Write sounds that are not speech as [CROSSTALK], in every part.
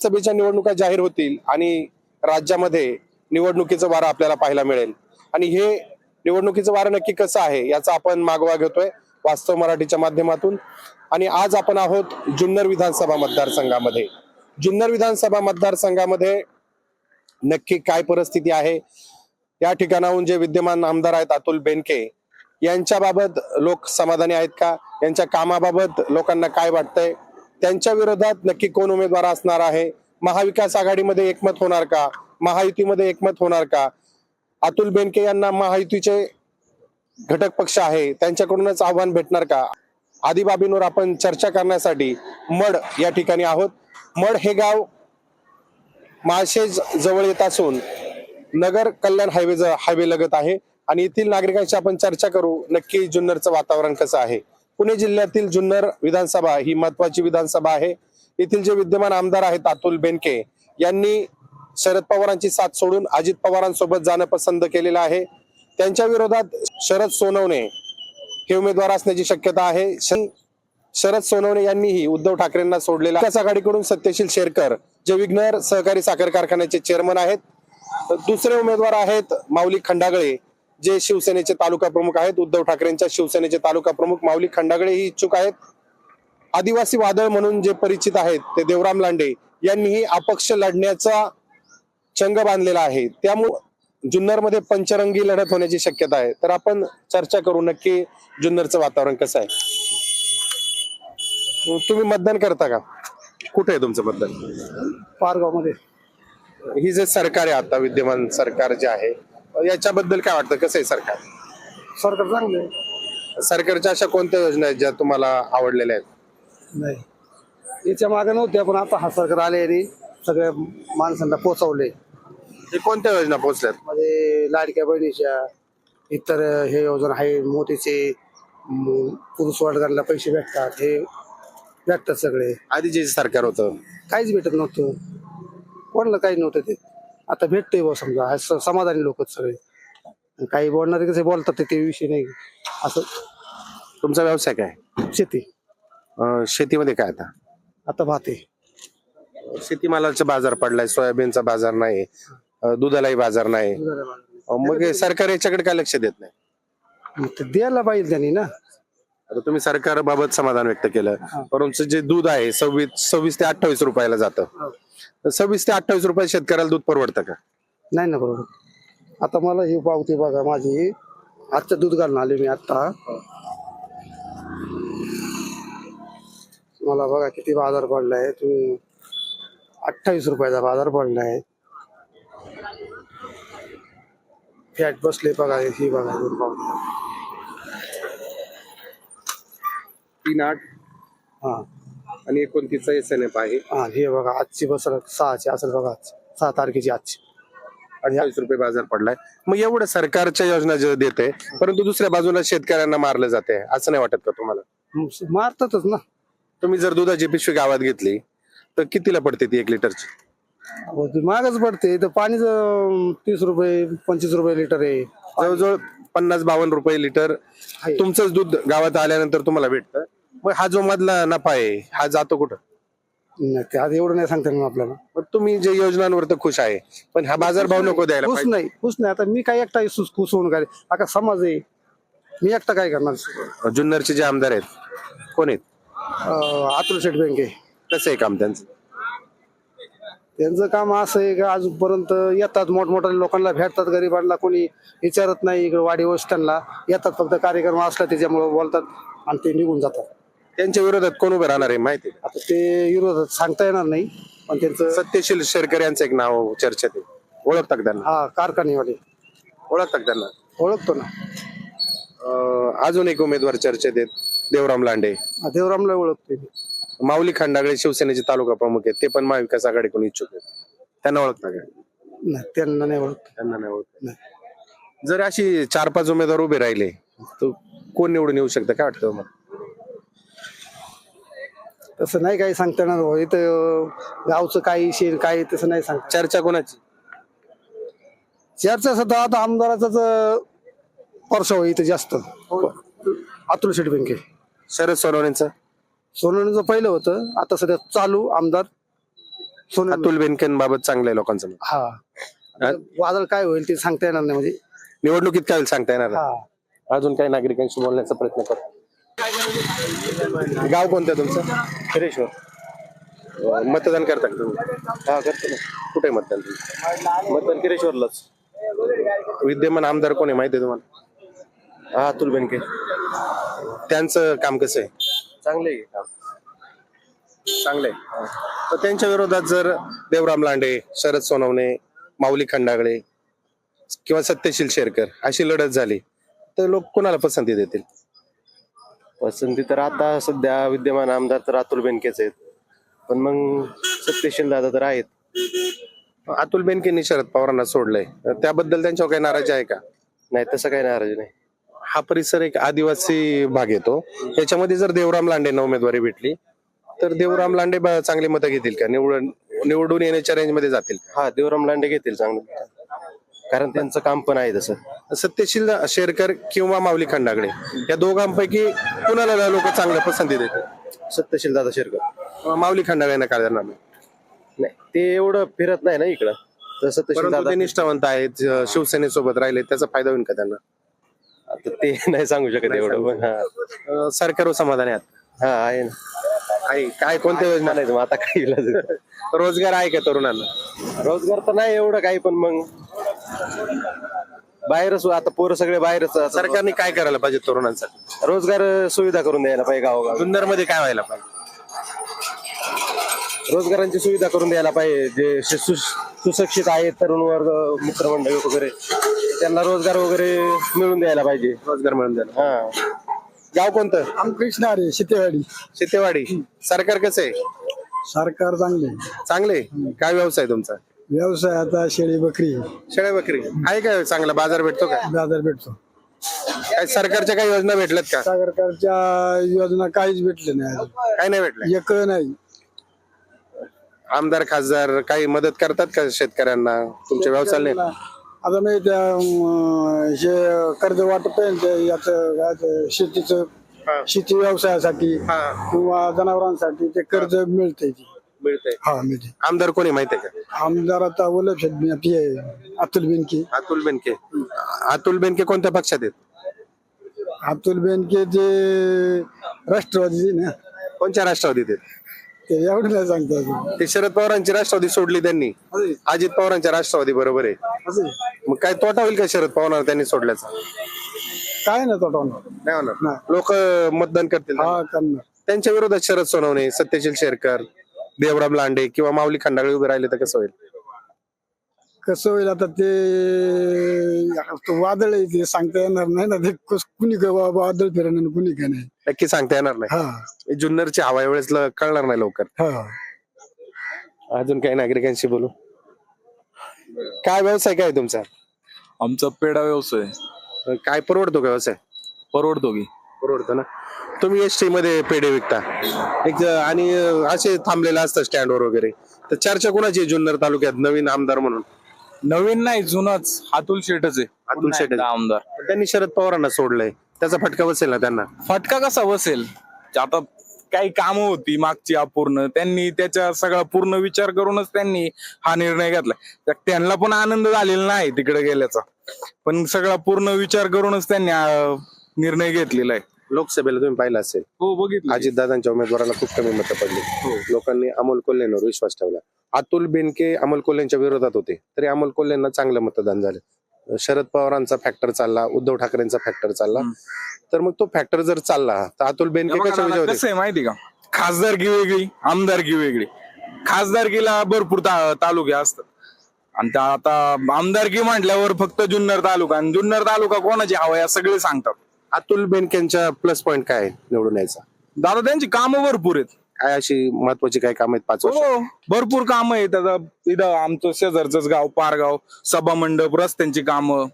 सभेच्या निवडणुका जाहीर होतील आणि राज्यामध्ये निवडणुकीचं वारं आपल्याला पाहायला मिळेल. आणि हे निवडणुकीचं वारं नक्की कसं आहे याचा आपण मागोवा घेतोय वास्तव मराठीच्या माध्यमातून. आणि आज आपण आहोत जुन्नर विधानसभा मतदारसंघामध्ये. जुन्नर विधानसभा मतदारसंघामध्ये नक्की काय परिस्थिती आहे? या ठिकाणाहून जे विद्यमान आमदार आहेत अतुल बेनके यांच्याबाबत लोक समाधानी आहेत का? यांच्या कामाबाबत लोकांना काय वाटतंय? त्यांच्या विरोधात नक्की कोण उमेदवार असणार आहे? महाविकास आघाडीमध्ये एकमत होणार का? महायुतीमध्ये एकमत होणार का? अतुल बेनके यांना महायुतीचे घटक पक्ष आहे. त्यांच्याकडूनच आव्हान भेटणार का? आदी बाबींवर आपण चर्चा करण्यासाठी मड या ठिकाणी आहोत. मड हे गाव माळशेज जवळ येत असून नगर कल्याण हायवे हायवे लगत आहे. आणि येथील नागरिकांशी आपण चर्चा करू. नक्की जुन्नरचं वातावरण कसं आहे? पुणे जिल्ह्यातील जुन्नर विधानसभा ही महत्वाची विधानसभा आहे. येथील जे विद्यमान आमदार आहेत अतुल बेनके यांनी शरद पवारांची साथ सोडून अजित पवारांसोबत जाणं पसंत केलेलं आहे. त्यांच्या विरोधात शरद सोनवणे हे उमेदवार असण्याची शक्यता आहे. शरद सोनवणे यांनीही उद्धव ठाकरेंना सोडलेला विकास आघाडीकडून सत्यशील शेरकर जे विघ्नर सहकारी साखर कारखान्याचे चेअरमन आहेत. दुसरे उमेदवार आहेत माऊली खंडागळे. जे शिवसेनेचे तालुका प्रमुख आहेत उद्धव ठाकरेंच्या शिवसेनेचे तालुका प्रमुख माऊली खंडागळे ही इच्छुक आहेत. आदिवासी वादळ म्हणून जे परिचित आहेत ते देवराम लांडे यांनीही अपक्ष लढण्याचा चंग बांधलेला आहे. त्यामुळे जुन्नरमध्ये पंचरंगी लढत होण्याची शक्यता आहे. तर आपण चर्चा करू नक्की जुन्नरचं वातावरण कसं आहे. तुम्ही मतदान करता का? कुठे आहे तुमचं मतदान? पारगावमध्ये ही जे सरकार आहे आता विद्यमान सरकार जे आहे याच्याबद्दल काय वाटतं? कसं आहे सरकार? सरकार चांगलं आहे. सरकारच्या अशा कोणत्या योजना आहेत ज्या तुम्हाला आवडलेल्या आहेत? नाही. याच्या मागे नव्हत्या पण आता हा सरकार आले आणि सगळ्या माणसांना पोचवले हे कोणत्या योजना पोहोचल्यात? म्हणजे लाडक्या बहिणीच्या इतर हे योजना आहे मोदीचे म, पुरुष वर्गाला पैसे भेटतात हे भेटतात सगळे. आधी जे सरकार होतं. काहीच भेटत नव्हतं. कोणाला काही नव्हतं ते. आता भेटतंय बा समजा. हे स- समाधानी लोक सगळे. काही बोलणारे कसे बोलतात ते- ते विषय नाही. असं. तुमचा व्यवसाय काय? शेती. अं, शेतीमध्ये काय आता? आता भाते शेतीमालाचा बाजार पडलाय सोयाबीनचा बाजार नाही अं, दुधालाही बाजार नाही. अं, मग हे सरकार याच्याकडे काय लक्ष देत नाही? मग ते द्यायला पाहिजे त्यांनी ना. आता तुम्ही सरकारबाबत समाधान व्यक्त केलं. परंतु जे दूध आहे सव्वीस सव्वीस ते अठ्ठावीस रुपयाला जातं. तर सव्वीस ते अठ्ठावीस रुपये शेतकऱ्याला दूध परवडतं का? नाही ना बरोबर. आता मला ही पावती बघा माझी. आजचं दूध घालून आले मी आता मला बघा किती बाजार पडलाय. तुम्ही अठ्ठावीस रुपयाचा बाजार पडलाय. फॅट बसले बघा ही बघा दूध पावती. तीन आठ. हा. आणि एकोणतीसचा एस एन एफ आहे. हा हे बघा आजची बसल सहाची असेल बघा आज. सहा तारखेची आजची. अठ्ठावीस रुपये बाजार पडलाय. मग एवढं सरकारच्या योजना जे देते परंतु दुसऱ्या बाजूला शेतकऱ्यांना मारलं जाते असं नाही वाटत का तुम्हाला? मारतातच ना. तुम्ही जर दुधाची पिशवी गावात घेतली तर कितीला पडते ती एक लिटरची? अहो, ते महागच पडते. तर पाणीच तीस रुपये पंचवीस रुपये लिटर आहे. जवळजवळ पन्नास बावन्न रुपये लिटर आहे. तुमचंच दूध गावात आल्यानंतर तुम्हाला भेटतं. मग हा जो मधला नफा आहे हा जातो कुठं? नाही ते आज एवढं नाही सांगता येणार आपल्याला. मग तुम्ही जे योजनांवर तर खुश आहे पण हा बाजार भाव नको द्यायला खुश पाहिजे. नाही खुश नाही. आता मी काय एकटा खुश खुश होऊन काय? आता समाज आहे. मी एकटा काय करणार? जुन्नरचे जे आमदार आहेत कोण आहेत? अं, अतुल शेठ बँके कसं आहे काम त्यांचं? त्यांचं काम असं आहे का अजूनपर्यंत येतात मोठमोठ्या लोकांना भेटतात गरिबांना कोणी विचारत नाही इकडे वाडी वस्त्यांना. येतात फक्त कार्यक्रम असला त्याच्यामुळे बोलतात आणि ते निघून जातात. त्यांच्या विरोधात कोण उभे राहणार आहे माहिती आहे आता ते विरोधात सांगता येणार नाही पण त्यांचं? सत्यशील शेरकर यांचं एक नाव चर्चेत आहे. ओळखतात त्यांना? हा कारखानेवाले. ओळखतात त्यांना? ओळखतो ना. अं, अजून एक उमेदवार चर्चेत आहेत देवराम लांडे. हा, देवरामला ओळखतोय मी. माऊली खंडागळे शिवसेनेचे तालुका प्रमुख आहेत ते पण महाविकास आघाडीकडून इच्छुक आहेत. त्यांना ओळखता का? नाही त्यांना नाही ओळखत. त्यांना नाही ओळखत. नाही. जर अशी चार पाच उमेदवार उभे राहिले तर कोण निवडून येऊ शकतं? काय वाटतं मग तसं नाही काही सांगता येणार भाऊ. इथं गावचं काही शेर काही तसं नाही सांगता चर्चा कोणाची? चर्चा सध्या आता आमदाराचाच परसाव इथं जास्त. अतुल शेठ बँके शरद सोनवणेंचं? सोनवणेचं पहिलं होतं. आता सध्या चालू आमदार सोनं अतुल बेनकेंबाबत चांगलं आहे लोकांचं मत. हा. वादळ काय होईल ते सांगता येणार नाही म्हणजे. निवडणुकीत काय होईल सांगता येणार? नाही. हा. अजून काही नागरिकांशी बोलण्याचा प्रयत्न कर. गाव कोणतं तुमचं? खरेश्वर. अं, मतदान करता का तुम्ही? हा करतो ना. कुठे आहे मतदान तुमचं मतदान किरेश्वरलाच विद्यमान आमदार कोण आहे माहिती आहे तुम्हाला? हा अतुल बेनके. त्यांचं काम कसं आहे? चांगले आहे काम. चांगलं आहे. तर त्यांच्या विरोधात जर देवराम लांडे शरद सोनवणे माऊली खंडागळे किंवा सत्यशील शेरकर अशी लढत झाली तर लोक कोणाला पसंती देतील? पसंती तर आता सध्या विद्यमान आमदार तर अतुल बेनकेच आहेत. पण मग सत्यशील दादा तर आहेत. अतुल बेनकेंनी शरद पवारांना सोडलंय. त्याबद्दल त्यांच्यावर काही नाराजी आहे का? नाही तसं काही नाराज नाही. हा परिसर एक आदिवासी भाग येतो त्याच्यामध्ये जर देवराम लांडेंना उमेदवारी भेटली तर देवराम लांडे ब- चांगली मतं घेतील का? निवडून निवडून येण्याच्या रेंजमध्ये जातील हा देवराम लांडे घेतील चांगलं कारण त्यांचं काम पण आहे तसं. सत्यशील शेरकर किंवा माऊली खंडागळे या दोघांपैकी कुणाला लोक चांगल्या पसंती देतील सत्यशील दादा शिरकर. माऊली खंडागळ्यांना काय देणार नाही नाही ते एवढं फिरत नाही ना इकडं. तर सत्यशील दादा निष्ठावंत आहेत शिवसेनेसोबत राहिले त्याचा फायदा होईल का त्यांना? आता ते नाही सांगू शकत एवढं पण सरकारवर समाधानी आहात हा आहे ना. आहे. काय कोणत्या योजना? मग आता आहे? रोजगार आहे का तरुणांना? रोजगार तर नाही एवढं काही पण मग बाहेरच आता पोरं सगळे बाहेरच आता सरकारने काय करायला पाहिजे तरुणांसाठी? रोजगार सुविधा करून द्यायला पाहिजे गावोगाव. जुन्नरमध्ये काय व्हायला पाहिजे? रोजगारांची सुविधा करून द्यायला पाहिजे. जे सु- सुशिक्षित आहेत तरुण वर्ग मित्रमंडळी वगैरे त्यांना रोजगार वगैरे मिळून द्यायला पाहिजे. रोजगार मिळून द्यायला हा. गाव कोणतं? रामकृष्ण अरे शितेवाडी. शेतेवाडी. सरकार कसं? आहे सरकार चांगले. चांगले? काय व्यवसाय तुमचा? व्यवसाय आता शेळी बकरी. शेळ्या बकरी. आहे का चांगला बाजार भेटतो का बाजार भेटतो. काय सरकारच्या काही योजना भेटल्यात का? सरकारच्या योजना काहीच भेटले नाही अजून. काय नाही भेटलं एक नाही. आमदार खासदार काही मदत करतात का शेतकऱ्यांना? तुमच्या व्यवसायाला नाही? आता नाही त्या अं, हे कर्ज वाटप आहे ना ते याचं काय ते शेतीचं. शेती व्यवसायासाठी हा. किंवा जनावरांसाठी ते कर्ज मिळते हा मिळते आमदार कोणी माहिती आहे का? आमदार आता वल्लभ शेठ आपली आहे, अतुल बेनके. अतुल बेनके. अतुल बेनके कोणत्या पक्षात आहेत? अतुल बेनके जे राष्ट्रवादी ना. कोणत्या राष्ट्रवादीत आहेत? ते एवढं नाही सांगता. ते शरद पवारांची राष्ट्रवादी सोडली त्यांनी. असे अजित पवारांच्या राष्ट्रवादी बरोबर आहे. असे मग काय तोटा होईल का शरद पवार त्यांनी सोडल्याचा? काय ना तो टोन नाही होणार. नाही. लोक मतदान करतील. हा करणार. त्यांच्या विरोधात शरद सोनवणे सत्यशील शेरकर देवराम लांडे किंवा माऊली खंडागळे उभे राहिले तर कसं होईल? कसं होईल आता ते तो वादळ आहे ते सांगता येणार नाही ना. ते कस- कुणी वा- वादळ फिरणार कुणी काय नाही. नक्की सांगता येणार नाही. हा. जुन्नरची हवा वेळेस कळणार नाही लवकर. हा. अजून काही नागरिकांशी बोलू? काय व्यवसाय काय आहे तुमचा? आमचा पेढा व्यवसाय. काय परवडतो का व्यवसाय? परवडतो की. परवडतो ना? तुम्ही एस टी मध्ये पेढे विकता. एक आणि असे थांबलेले असतात स्टँडवर वगैरे. तर चर्चा कोणाची आहे जुन्नर तालुक्यात नवीन आमदार म्हणून? नवीन नाही जुनाच. अतुल शेटच आहे. अतुल शेट आमदार. त्यांनी शरद पवारांना सोडलंय. त्याचा फटका बसेल ना त्यांना? फटका कसा बसेल? आता काही कामं होती मागची अपूर्ण. त्यांनी त्याचा सगळा पूर्ण विचार करूनच त्यांनी हा निर्णय घेतला. तर त्यांना पण आनंद झालेला नाही तिकडे गेल्याचा. पण सगळा पूर्ण विचार करूनच त्यांनी अं, निर्णय घेतलेला आहे. लोकसभेला तुम्ही पाहिलं असेल. हो बघितलं. अजितदादांच्या उमेदवाराला खूप कमी मतं पडली. लोकांनी अमोल कोल्हेंवर विश्वास ठेवला. अतुल बेनके अमोल कोल्हेंच्या विरोधात होते. तरी अमोल कोल्हेंना चांगलं मतदान झालं. शरद पवारांचा फॅक्टर चालला उद्धव ठाकरेंचा फॅक्टर चालला. तर मग तो फॅक्टर जर चालला तर अतुल बेनके कशा विजय कसं आहे माहिती का? खासदारकी वेगळी आमदारकी वेगळी. खासदारकीला भरपूर ता- तालुके असतात. आणि त्या आता आमदारकी म्हटल्यावर फक्त जुन्नर तालुका. आणि जुन्नर तालुका कोणाची हवा या सगळे सांगतात. अतुल बेनकेंच्या प्लस पॉईंट काय आहे निवडून यायचा? दादा त्यांची कामं भरपूर आहेत. काय अशी महत्वाची काय काम आहेत पाच वर्ष? हो भरपूर कामं आहेत. आता इथं आमचं शेजारचंच गाव पारगाव सभा मंडप रस्त्यांची कामं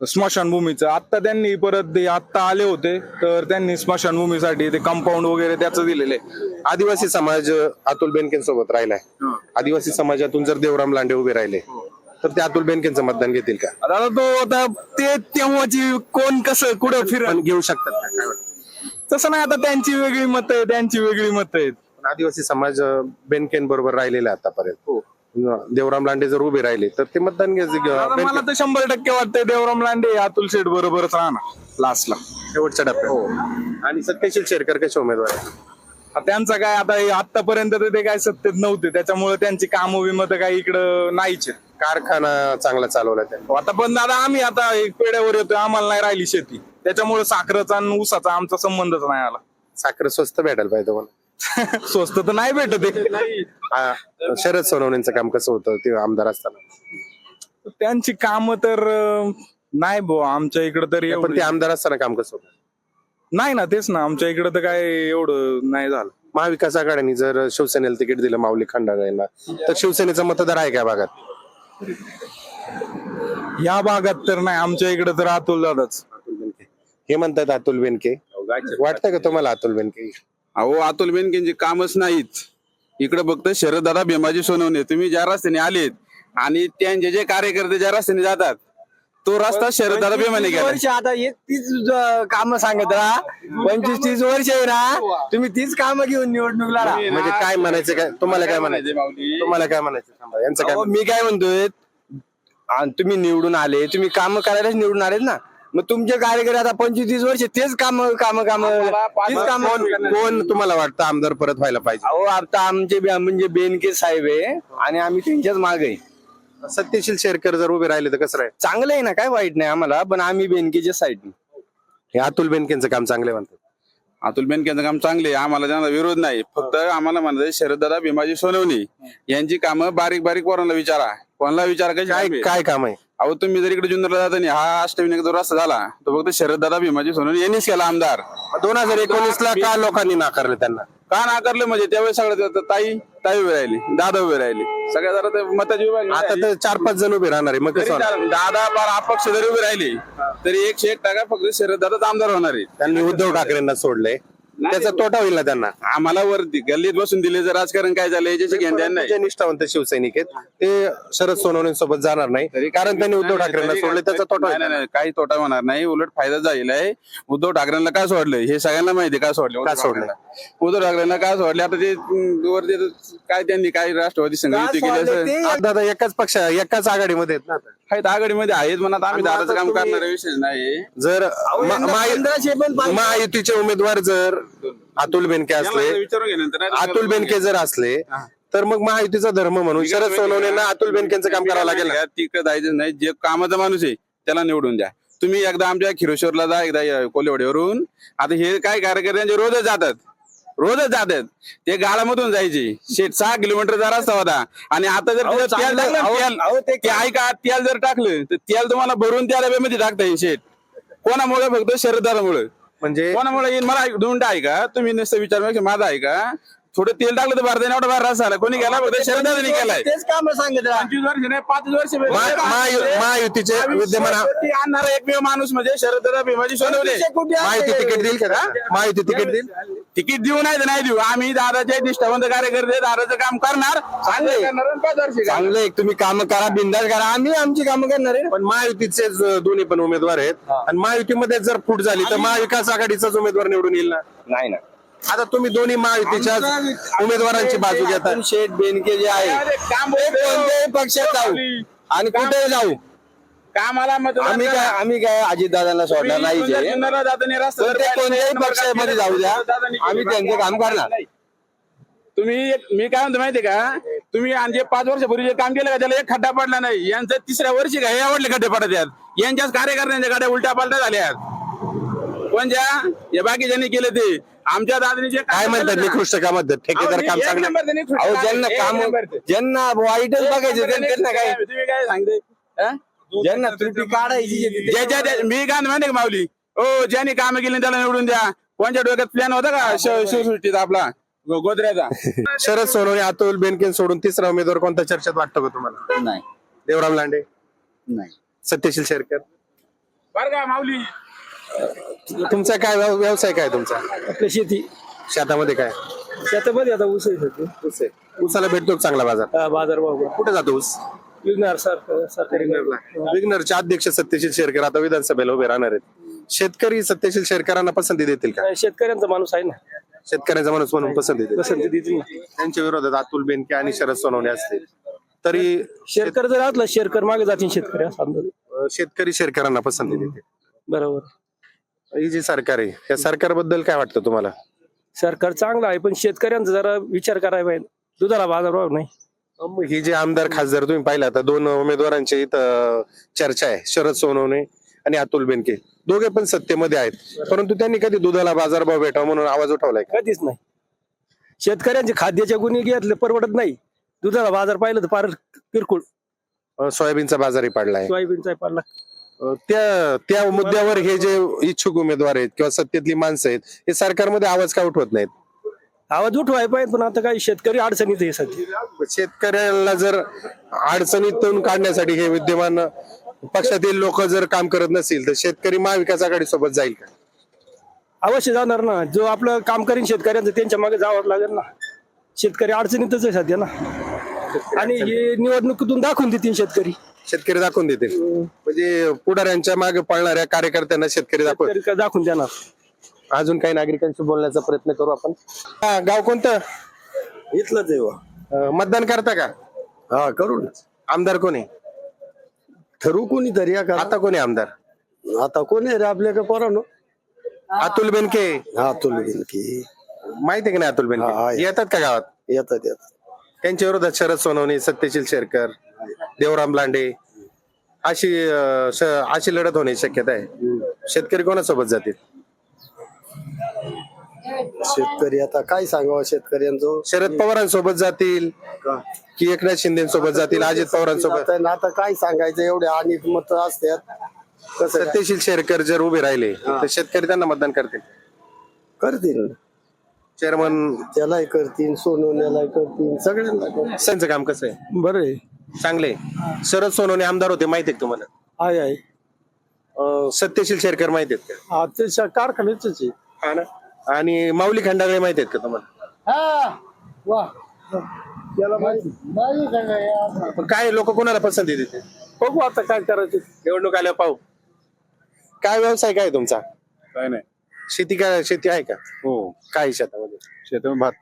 स्मशानभूमीचं. आत्ता त्यांनी परत ते आत्ता आले होते तर त्यांनी स्मशानभूमीसाठी ते कंपाऊंड वगैरे त्याचं दिलेलं. आहे आदिवासी समाज अतुल बेनकेंसोबत राहिलाय. आदिवासी समाजातून जर देवराम लांडे उभे राहिले तर ते अतुल बेनकेंचं मतदान घेतील का? आता तो आता ते तेव्हाची कोण कसं कुठं फिर पण घेऊ शकतात का? काय वाटतं? तसं नाही आता त्यांची वेगळी मत आहे त्यांची वेगळी मत आहेत. आदिवासी समाज बेनकेन बरोबर राहिलेला आहे आतापर्यंत. देवराम लांडे जर उभे राहिले तर ते मतदान घ्यायचं मला तर शंभर टक्के वाटतंय देवराम लांडे अतुल शेठ बरोबरच राहणार लास्टला शेवटच्या टप्प्यात. आणि सत्यशील शेरकर कसे उमेदवार आहेत? त्यांचा काय आता हे आतापर्यंत तर ते काय सत्तेत नव्हते. त्याच्यामुळे त्यांची कामं विमत काही इकडं नाहीच. कारखाना चांगला चालवला त्यांनी. आता पण दादा आम्ही आता एक पेड्यावर येतोय. आम्हाला नाही राहिली शेती. त्याच्यामुळे साखरेचा आणि ऊसाचा आमचा संबंधच नाही आला. साखर स्वस्त भेटायला पाहिजे तुम्हाला. [LAUGHS] स्वस्त तर नाही भेटत आहे. आ, शरद सोनवणेंचं काम कसं होतं ते आमदार असताना? त्यांची कामं तर अं, नाही बुवा आमच्या इकडे तरी पण एवढी- ते आमदार असताना काम कसं होतं? नाही ना तेच ना. आमच्या इकडे तर काय एवढं नाही झालं. महाविकास आघाडीने जर शिवसेनेला तिकीट दिलं माऊली खंडाळा यांना तर शिवसेनेचा मतदार आहे का या भागात? या भागात तर नाही. आमच्या इकडे तर अतुल दादाच. अतुल बेनके. हे म्हणतात अतुल बेनके. वाटतं का तुम्हाला अतुल बेनके? अहो अतुल बेनकेंची कामच नाहीत. इकडे फक्त शरददादा भीमाजी सोनवणे. तुम्ही ज्या रस्त्याने आलेत आणि त्यांचे जे कार्यकर्ते ज्या रस्त्याने जातात तो रस्ता शरददादा भीमाने गेला. वर्ष आता एक तीच काम सांगत राहा. पंचवीस तीस वर्ष आहे ना तुम्ही तीच कामं घेऊन निवडणूक लढा म्हणजे काय म्हणायचं काय? तुम्हाला काय म्हणायचं? तुम्हाला काय म्हणायचं? थांबा, यांचं काय मी काय म्हणतोय आ, तुम्ही निवडून आले तुम्ही काम करायलाच निवडून आलेत ना. मग तुमचे कार्यकर्ते आता पंचवीस तीस वर्ष तेच काम काम काम तीच काम कोण तुम्हाला वाटतं आमदार परत व्हायला पाहिजे? अहो आता आमचे म्हणजे बेनके साहेब आहे आणि आम्ही त्यांच्याच मागे आहे. सत्यशील शेरकर जर उभे राहिले तर कसं राहील? चांगलं आहे ना काय वाईट नाही आम्हाला पण आम्ही बेनकेच्या साईडने हे अतुल बेनकेंचं काम चांगले म्हणतात. अतुल बेनकेंचं काम चांगले आहे. आम्हाला त्यांना विरोध नाही. फक्त आम्हाला म्हणायचं शरददादा भीमाजी सोनवणे यांची कामं बारीक बारीक पोरांना विचारा. कोणाला विचारा कशी काय? काय काम आहे? अहो तुम्ही जर इकडे जुन्नरला जाता नाही हा अष्टविनायक जो रस्ता झाला तो फक्त शरददादा भीमाजी सोनवणे यांनीच केला आमदार. दोन हजार एकोणीस ला का लोकांनी नाकारले त्यांना? का नाकारलं? म्हणजे त्यावेळेस सगळं ते- ताई ताई उभे राहिली दादा उभे राहिले. सगळ्या जरा ते मताची विभागणी आता. तर चार पाच जण उभे राहणार आहे मग कसं होणार? दादा बार अपक्ष जरी उभे राहिले तरी एकशे एक टाका फक्त शरद दादाच आमदार होणार आहे. त्यांनी उद्धव ठाकरेंना सोडले त्याचा तोटा होईल ना त्यांना? आम्हाला वरती गल्लीत बसून दिले जर राजकारण काय झालं याच्याशी घेणं देणं नाही. जे निष्ठावंत सैनिक आहेत ते शरद सोनवणे सोबत जाणार नाही. कारण त्यांनी उद्धव ठाकरेंना तरी- सोडले त्याचा तोटा नाही, होईल. नाही, नाही, काही तोटा होणार नाही. उलट फायदा जाईल आहे. उद्धव ठाकरेंना का सोडलं हे सगळ्यांना माहिती आहे का सोडलं का सोडलं? उद्धव ठाकरेंना का सोडले आता ते अं, वरती काय त्यांनी काय राष्ट्रवादी संघ युती केली असं? आता दादा एकाच पक्ष एकाच आघाडीमध्ये आहेत ना आता. आघाडीमध्ये आहेत म्हणत आम्ही आता काम करणारा विषय नाही जर मा- महायुतीचे उमेदवार जर अतुल बेनके असले अतुल बेनके जर असले तर मग महायुतीचा धर्म म्हणून शरद सोनवणेंना अतुल बेनकेंचं काम करावं लागेल. तिकडे जायचं नाही. जे कामाचा माणूस आहे त्याला निवडून द्या. तुम्ही एकदा आमच्या खिरोश्वरला जा एकदा या कोल्हेवाडीवरून आता हे काय कार्यकर्त्यांचे रोजच जातात. रोजच जातात. ते गाळामधून जायचे. शेट सहा किलोमीटरचा रस्ता होता. आणि आता जर तेल टाकलं ऐका तेल जर टाकलं तर तेल तुम्हाला भरून त्या डब्यामध्ये टाकता येईल शेट. कोणामुळे? फक्त शरदारामुळे म्हणजे कोणामुळे येईल मला ऐक- दोन आहे का? तुम्ही नुसतं विचार माझा आहे का? थोडं तेल टाकलं तर भारताने एवढा बाहेर रस झाला. कोणी गेला? फक्त शरदाने केलाय. तेच काम सांगत राहा पंचवीस वर्ष नाही पाच वर्ष महा- महायु- महायुतीचे विद्यमान आणणारा एकमेव माणूस म्हणजे शरद भीमाजी सोनवणे. महायुती तिकीट देईल का? महायुती तिकीट देईल? तिकीट देऊ नाही तर नाही देऊ आम्ही दादाचे निष्ठावंत कार्यकर्ते दादाचं काम करणार. चांगलं आहे तुम्ही काम करा बिंदास करा आम्ही आमची कामं करणार आहे पण महायुतीचे दोन्ही पण उमेदवार आहेत आणि महायुतीमध्ये जर फूट झाली तर महाविकास आघाडीचाच उमेदवार निवडून येईल ना नाही ना आता तुम्ही दोन्ही महायुतीच्या उमेदवारांची बाजू घेता शेठ बेनके जे आहे ते. कोणत्याही पक्षात जाऊ आणि कुठे जाऊ कामाला मतदान आम्ही करा. काय आम्ही काय अजितदादांना सोडणार नाही ते. रस्ता पण जर ते कोणत्याही पक्षामध्ये जाऊ द्या. दादांनी केली. आम्ही त्यांचं काम करणार. तुम्ही एक- मी काय म्हणतो माहितीये का? तुम्ही आणि जे पाच वर्षापूर्वी जे काम केलं का त्याला एक खड्डा पडला नाही. यांचं तिसऱ्या वर्षी का हे आवडले खड्डे पडत आहेत. यांच्याच कार्यकर्त्यांच्या गाड्या उलट्या पालट्या झाल्या कोणत्या हे बाकीच्यांनी केले ते. आमच्या दादानी जे काय म्हणतात निकृष्ट कामात ठेकेदार काम चांगलं अहो ज्यांना काम ज्यांना वाईटच बघायचं त्यांना काय तुम्ही काय सांगते हा? ज्यांना त्रुटी काढायची ज्याच्या त्या- मी काय म्हणतो का माऊली? ओ ज्यांनी काम केली त्याला निवडून द्या. कोणत्या डोक्यात प्लॅन होता का? शिवसृष्टीचा आपला गो- गोदऱ्याचा? [LAUGHS] शरद सोनवणे अतुल बेनके सोडून तिसरा उमेदवार कोणत्या चर्चेत वाटतो का तुम्हाला? नाही. देवराम लांडे? नाही. सत्यशील शेरकर? बर का माऊली? तुमचा काय व्यव- व्यवसाय काय तुमचा? शेती. शेतामध्ये काय? शेतामध्ये आता ऊस आहे सध्या. ऊस आहे. ऊसाला भेटतो का चांगला बाजार? हा, बाजारभाव कुठे जातो ऊस? विकणार सारखं सरकारी विग्नरचे अध्यक्ष सत्यशील शेरकर आता विधानसभेला उभे राहणार आहेत. शेतकरी सत्यशील शेरकरांना पसंती देतील का? शेतकऱ्यांचा माणूस आहे ना. शेतकऱ्याचा माणूस म्हणून पसंती देतील. पसंती देतील ना. त्यांच्या विरोधात अतुल बेनके आणि शरद सोनवणे असतील. तरी शेरकर जर असला शेरकर मागे जातील शेतकरी असा अंदाज आहे. अं, शेतकरी शेतकऱ्यांना पसंती देते बरोबर. ही जी सरकार आहे या सरकारबद्दल काय वाटतं तुम्हाला? सरकार चांगलं आहे पण शेतकऱ्यांचा जरा विचार करायला पाहिजे. दुधाला बाजारभाव नाही. मग ही जे आमदार खासदार तुम्ही पाहिला आता दोन उमेदवारांची इथं चर्चा आहे शरद सोनवणे आणि अतुल बेनके. दोघे पण सत्तेमध्ये आहेत. परंतु त्यांनी कधी दुधाला बाजारभाव भेटावा म्हणून आवाज उठवलाय का? कधीच नाही. शेतकऱ्यांचे खाद्याच्या गुन्हे घेतले परवडत नाही. दुधाला बाजार पाहिलं तर फार किरकोळ. अं, सोयाबीनचा बाजारही पडलाय सोयाबीनचा पाडला. अं, त्या त्या मुद्द्यावर हे जे इच्छुक उमेदवार आहेत किंवा सत्तेतली माणसं आहेत हे सरकारमध्ये आवाज का उठवत नाहीत? आवाज उठवाय पाहिजे पण आता काही शेतकरी अडचणीत आहे सध्या. शेतकऱ्याला जर अडचणीतून काढण्यासाठी हे विद्यमान पक्षातील लोक जर काम करत नसतील तर शेतकरी महाविकास आघाडी सोबत जाईल का? अवश्य जाणार ना. जो आपलं काम करीन शेतकऱ्यांचं त्यांच्या मागे जावं लागेल ना. शेतकरी अडचणीतच आहे सध्या ना. आणि हे निवडणुकीतून दाखवून देतील शेतकरी. शेतकरी दाखवून देतील. म्हणजे पुढाऱ्यांच्या मागे पळणाऱ्या कार्यकर्त्यांना शेतकरी दाखव शेतकरी का दाखवून देणार. अजून काही नागरिकांशी बोलण्याचा प्रयत्न करू आपण. हा, गाव कोणतं? इथलंच आहे अं, मतदान करता का? हा करू ना आमदार कोणी ठरू कोणीतरी या का आता कोणी आमदार? आता कोण आहे रे आपल्याकडे पोरानो? अतुल बेनके. हा तुला की माहिती आहे की नाही अतुल हा, बेनके आहे. येतात का गावात? येतात येतात. त्यांच्या विरोधात शरद सोनवणे सत्यशील शेरकर देवराम लांडे अशी अं, श- अशी लढत होण्याची शक्यता आहे. शेतकरी कोणासोबत जातील? शेतकरी आता काय सांगावं? शेतकऱ्यांचं शरद पवारांसोबत जातील की? एकनाथ शिंदे सोबत जातील अजित पवारांसोबत? आता आता काय सांगायचं? एवढे अनेक मत असतात. कसं काय? सत्यशील शेरकर जर उभे राहिले तर शेतकरी त्यांना मतदान करतील. करतील. चेअरमन त्यालाही करतील सोनवण्यालाही करतील सगळ्यांना करतील. त्यांचं काम कसं आहे? बरं आहे. चांगले. शरद सोनवणे आमदार होते माहिती आहे का तुम्हाला? आहे आहे. अं, सत्यशील शेरकर माहिती आहेत का? हा कारखान्याच आहे. हा ना? आणि माऊली खंडागळे माहिती आहेत का तुम्हाला? त्याला माहिती पण काय लोक कोणाला पसंती देते बघू आता काय करायचं. निवडणूक आल्या पाहू. काय व्यवसाय काय तुमचा? काय नाही. शेती काय शेती आहे का? हो. काय शेतामध्ये? शेतात भात.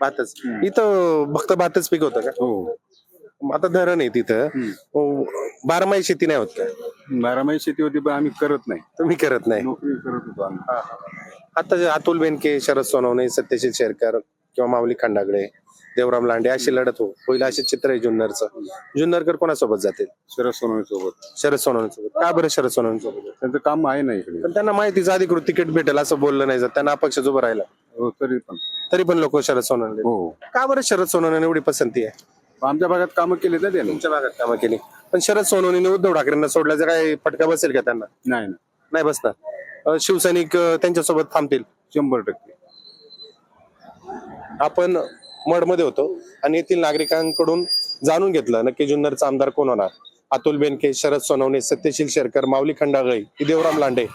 भातच. इथं फक्त भातच पिकवतं का? हो. आता धरण आहे तिथं. हो, बारमाही शेती नाही होत का? बारामाही शेती होती पण आम्ही करत नाही. तुम्ही करत नाही? नोकरी करत होतो आम्ही. आता जे अतुल बेनके शरद सोनवणे सत्यशील शेरकर किंवा माऊली खंडागळे देवराम लांडे अशी लढत हो होईल असे चित्र आहे जुन्नरचं. जुन्नरकर कोणासोबत जातील? शरद सोनवणे सोबत शरद सोनवणे सोबत का बरं शरद सोनवणे सोबत त्यांचं काम आहे ना इकडे. पण त्यांना माहितीच अधिकृत तिकीट भेटेल असं बोललं नाही जात. त्यांना अपक्षच उभं राहिला. हो, तरी पण. तरी पण लोक शरद सोनवणे. हो. का बरं शरद सोनवणे एवढी पसंती आहे? आमच्या भागात कामं केले ना त्याने. तुमच्या भागात कामं केली. पण शरद सोनवणे उद्धव ठाकरेंना सोडल्याचा काय फटका बसेल का त्यांना? नाही ना नाही बसणार. अं, शिवसैनिक अं, त्यांच्यासोबत थांबतील. शंभर टक्के. आपण मडमध्ये होतो आणि येथील नागरिकांकडून जाणून घेतलं नक्की जुन्नरचा आमदार कोण होणार? अतुल बेनके शरद सोनवणे सत्यशील शेरकर माऊली खंडागळे की देवराम लांडे.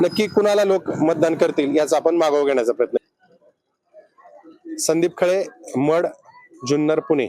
नक्की कुणाला लोक मतदान करतील याचा आपण मागोवा घेण्याचा प्रयत्न संदीप खळे मड जुन्नर पुणे.